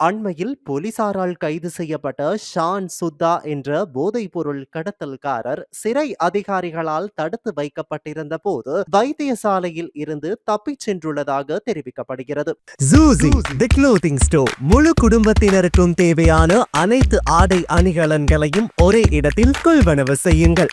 அண்மையில் போலீசாரால் கைது செய்யப்பட்ட ஷான் சுத்தா என்ற போதைப்பொருள் கடத்தல்காரர் சிறை அதிகாரிகளால் தடுத்து வைக்கப்பட்டிருந்த போது வைத்தியசாலையில் இருந்து தப்பிச் சென்றுள்ளதாக தெரிவிக்கப்படுகிறது. முழு குடும்பத்தினருக்கும் தேவையான அனைத்து ஆடை அணிகலன்களையும் ஒரே இடத்தில் கொள்வனவு செய்யுங்கள்.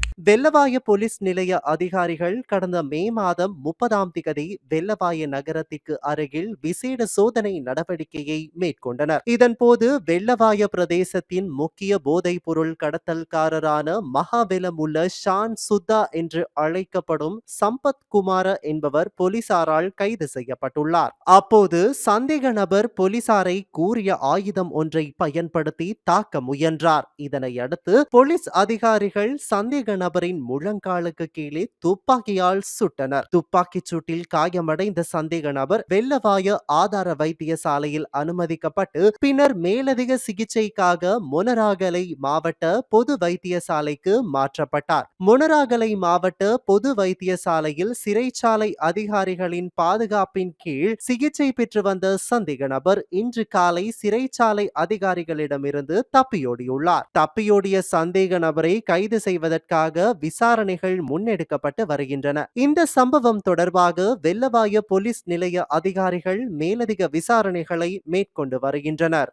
வெள்ளவாய போலீஸ் நிலைய அதிகாரிகள் கடந்த மே மாதம் முப்பதாம் திகதி வெள்ளவாய நகரத்திற்கு அருகில் விசேட சோதனை நடவடிக்கையை மேற்கொண்டனர். இதன்போது வெள்ளவாய பிரதேசத்தின் முக்கிய போதைப் பொருள் கடத்தல்காரரான மகாவெலம் உள்ள ஷான் சுத்தா என்று அழைக்கப்படும் சம்பத் குமார என்பவர் போலீசாரால் கைது செய்யப்பட்டுள்ளார். அப்போது சந்தேக நபர் போலீசாரை கூறிய ஆயுதம் ஒன்றை பயன்படுத்தி தாக்க முயன்றார். இதனை அடுத்து போலீஸ் அதிகாரிகள் சந்தேக நபர் நபரின் முழங்காலுக்கு கீழே துப்பாக்கியால் சுட்டனர். துப்பாக்கிச் சூட்டில் காயமடைந்த சந்தேக நபர் வெள்ளவாய ஆதார வைத்தியசாலையில் அனுமதிக்கப்பட்டு பின்னர் மேலதிக சிகிச்சைக்காக முனராகலை மாவட்ட பொது வைத்தியசாலைக்கு மாற்றப்பட்டார். முனராகலை மாவட்ட பொது வைத்தியசாலையில் சிறைச்சாலை அதிகாரிகளின் பாதுகாப்பின் கீழ் சிகிச்சை பெற்று வந்த சந்தேக நபர் இன்று காலை சிறைச்சாலை அதிகாரிகளிடமிருந்து தப்பியோடியுள்ளார். தப்பியோடிய சந்தேக நபரை கைது செய்வதற்காக விசாரணைகள் முன்னெடுக்கப்பட்டு வருகின்றன. இந்த சம்பவம் தொடர்பாக வெள்ளவாய போலீஸ் நிலைய அதிகாரிகள் மேலதிக விசாரணைகளை மேற்கொண்டு வருகின்றனர்.